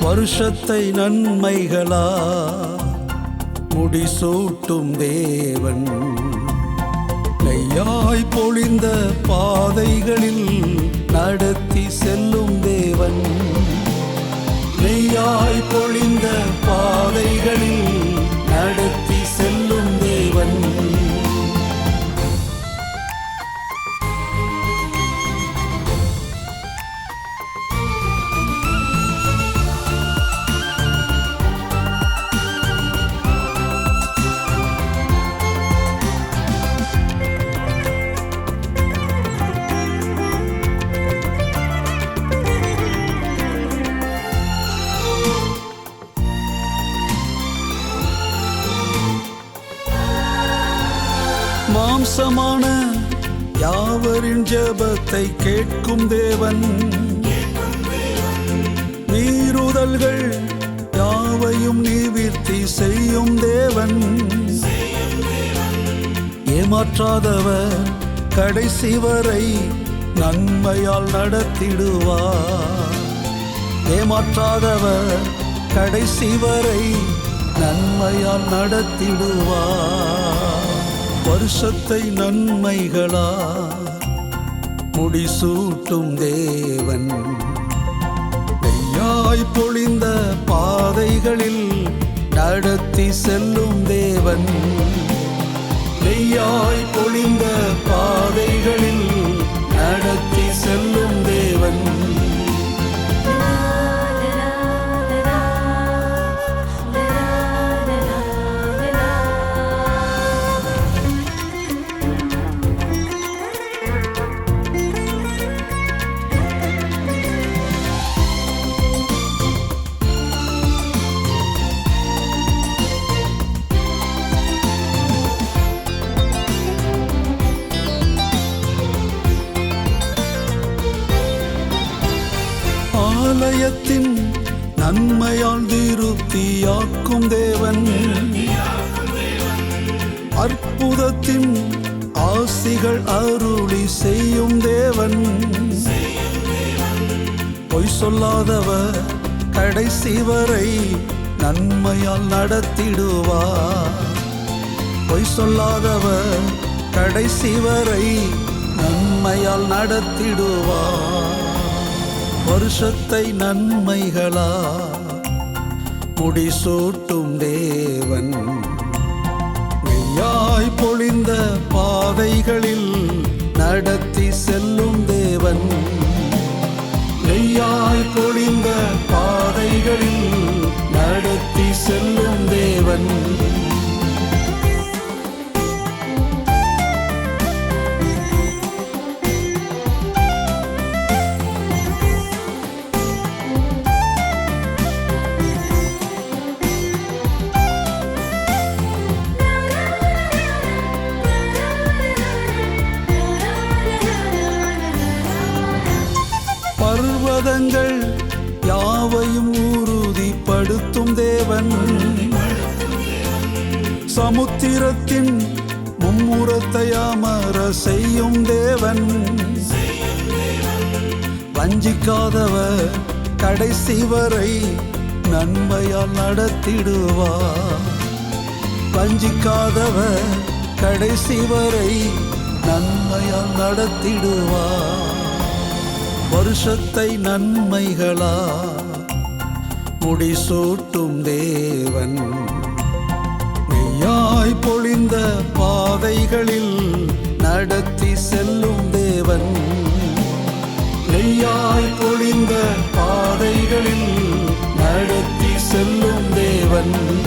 வருஷத்தை நன்மைகளா முடிசூட்டும் தேவன். நெய்யாய் பொழிந்த பாதைகளில் நடத்தி செல்லும் தேவன். நெய்யாய் பொழிந்த பா மாம்சமான யாவரின் ஜபத்தை கேட்கும் தேவன். நீருதல்கள் யாவையும் நீவிர்த்தி செய்யும் தேவன். ஏமாற்றாதவர் கடைசி வரை நன்மையால் நடத்திடுவார். ஏமாற்றாதவர் கடைசி வரை நன்மையால் நடத்திடுவார். வருஷத்தை நன்மைகளா முடிசூட்டும் தேவன். பொழி இதயத்தின் நன்மையால் திருப்தியாக்கும் தேவன். அற்புதத்தின் ஆசிகள் அருளி செய்யும் தேவன். பொய் சொல்லாதவர் கடைசி வரை நன்மையால் நடத்திடுவார். பொய் சொல்லாதவர் கடைசி வரை நன்மையால் நடத்திடுவார். வருஷத்தை நன்மைகளா? முடிசூட்டும் தேவன். மெய்யாய் பொழிந்த பாதைகளில் நடத்தி செல்லும் தேவன். மெய்யாய் பொழிந்த பாதைகளில் நடத்தி செல்லும் தேவன். யாவையும் உறுதிப்படுத்தும் தேவன். சமுத்திரத்தின் மும்முரத்தை அமர செய்யும் தேவன். வஞ்சிக்காதவர் கடைசி வரை நன்மையால் நடத்திடுவார். வஞ்சிக்காதவர் கடைசி வரை நன்மையால் நடத்திடுவார். வருஷத்தை நன்மைகளா முடிசூட்டும் தேவன். மெய்யாய் பொழிந்த பாதைகளில் நடத்தி செல்லும் தேவன். நெய்யாய் பொழிந்த பாதைகளில் நடத்தி செல்லும் தேவன்.